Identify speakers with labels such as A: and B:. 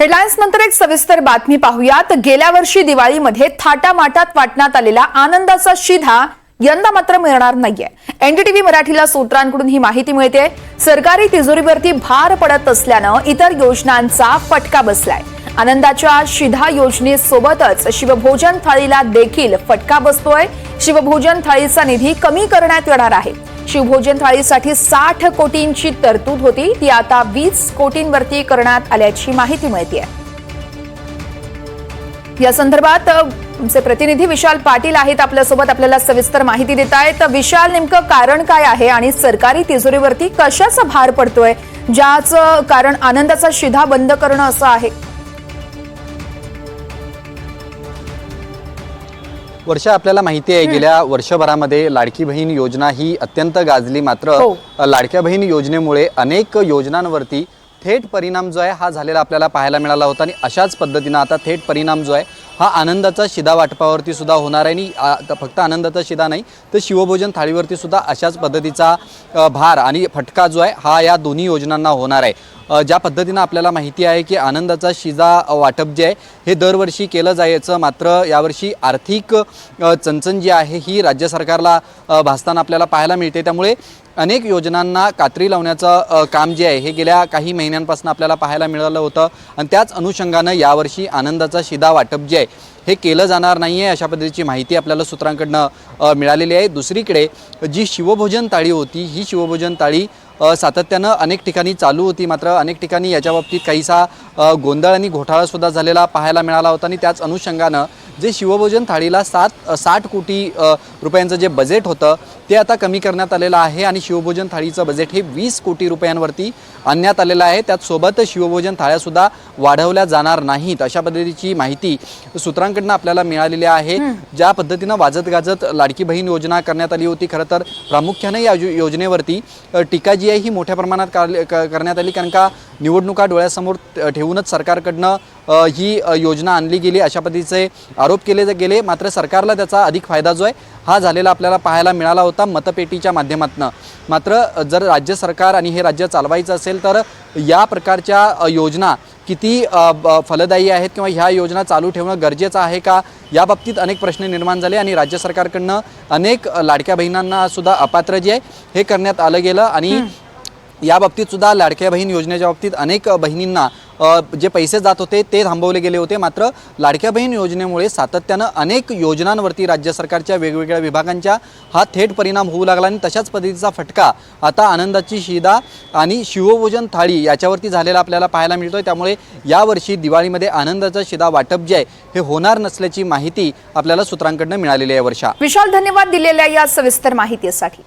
A: Headlines नंतर एक सविस्तर बातमी पाहूयात. गेल्या वर्षी दिवाळीमध्ये थाटामाटात वाटण्यात आलेला आनंदाचा शिधा यंदा मात्र मिळणार नाहीये. एनडीटीव्ही मराठीला सूत्रांकडून ही माहिती मिळते. सरकारी तिजोरीवरती भार पडत असल्यानं इतर योजनांचा फटका बसलाय. आनंदाच्या शिधा योजनेसोबतच शिवभोजन थाळीला देखील फटका बसतोय. शिवभोजन थाळीचा निधी कमी करण्यात येणार आहे. शिवभोजन थाळीसाठी साठ कोटींची तरतूद होती. ती आता वीस कोटींवरती करण्यात आल्याची माहिती मिळते या संदर्भात आमचे प्रतिनिधी विशाल पाटील आहेत आपल्यासोबत. आपल्याला सविस्तर माहिती देत आहेत विशाल नेमकं कारण काय आहे आणि सरकारी तिजोरीवरती कशाचा भार पडतोय? ज्याचं कारण आनंदाचा शिधा बंद करणं असं आहे.
B: वर्षा आपल्याला माहिती आहे गेल्या वर्षभरामध्ये लाडकी बहीण योजना ही अत्यंत गाजली. मात्र
A: हो.
B: लाडक्या बहीण योजनेमुळे अनेक योजनांवरती थेट परिणाम जो आहे हा झालेला आपल्याला पाहायला मिळाला होता. आणि अशाच पद्धतीनं आता थेट परिणाम जो आहे हा आनंदाचा शिदा वाटपावरती सुद्धा होणार आहे. आणि फक्त आनंदाचा शिदा नाही तर शिवभोजन थाळीवरती सुद्धा अशाच पद्धतीचा भार आणि फटका जो आहे हा या दोन्ही योजनांना होणार आहे. ज्या पद्धतीनं आपल्याला माहिती आहे की आनंदाचा शिजा वाटप जे आहे हे दरवर्षी केलं जायचं. मात्र यावर्षी आर्थिक चणचण जी आहे ही राज्य सरकारला भासताना आपल्याला पाहायला मिळते. त्यामुळे अनेक योजनांना कात्री लावण्याचं काम जे आहे हे गेल्या काही महिन्यांपासून आपल्याला पाहायला मिळालं होतं. आणि त्याच अनुषंगानं यावर्षी आनंदाचा शिदा वाटप जे आहे हे केलं जाणार नाही आहे अशा पद्धतीची माहिती आपल्याला सूत्रांकडनं मिळालेली आहे. दुसरीकडे जी शिवभोजन ताळी होती ही शिवभोजन ताळी सातत्यानं अनेक ठिकाणी चालू होती. मात्र अनेक ठिकाणी याच्या बाबतीत काहीसा गोंधळ आणि घोटाळासुद्धा झालेला पाहायला मिळाला होता आणि त्याच अनुषंगानं जे शिवभोजन थाळीला सात साठ कोटी रुपयांचं जे बजेट होतं ते आता कमी करण्यात आलेलं आहे आणि शिवभोजन थाळीचं बजेट हे वीस कोटी रुपयांवरती आणण्यात आलेलं आहे. त्याचसोबत शिवभोजन थाळ्यासुद्धा वाढवल्या जाणार नाहीत अशा पद्धतीची माहिती सूत्रांकडनं आपल्याला मिळालेली आहे. ज्या पद्धतीनं वाजत गाजत लाडकी बहीण योजना करण्यात आली होती खरं तर प्रामुख्याने या योजनेवरती टीका जी आहे ही मोठ्या प्रमाणात करण्यात आली. कारण का निवडणुका डोळ्यासमोर ठेवूनच सरकारकडनं ही योजना आणली गेली. अशा पद्धतीचे आरोप केले गेले. मात्र सरकारला त्याचा अधिक फायदा जो आहे हा झालेला आपल्याला पाहायला मिळाला होता मतपेटीच्या माध्यमातून. मात्र जर राज्य सरकार आणि हे राज्य चालवायचं असेल तर या प्रकारच्या योजना किती ब- फलदायी आहेत किंवा ह्या योजना चालू ठेवणं गरजेचं आहे का? याबाबतीत अनेक प्रश्न निर्माण झाले आणि राज्य सरकारकडनं अनेक लाडक्या बहिणांना सुद्धा अपात्र जे आहे हे करण्यात आलं गेलं आणि या बाबतीत सुद्धा लाडक्या बहीण योजनेच्या बाबतीत अनेक बहिणींना जे पैसे जात होते ते थांबवले गेले होते. मात्र लाडक्या बहीण योजनेमुळे सातत्यानं अनेक योजनांवरती राज्य सरकारच्या वेगवेगळ्या विभागांच्या हा थेट परिणाम होऊ लागला आणि तशाच पद्धतीचा फटका आता आनंदाची शिदा आणि शिवभोजन थाळी याच्यावरती झालेला आपल्याला पाहायला मिळतो आहे त्यामुळे यावर्षी दिवाळीमध्ये आनंदाचा शिदा वाटप जे आहे हे होणार नसल्याची माहिती आपल्याला सूत्रांकडनं मिळालेली आहे वर्षा.
A: विशाल धन्यवाद दिलेल्या या सविस्तर माहितीसाठी.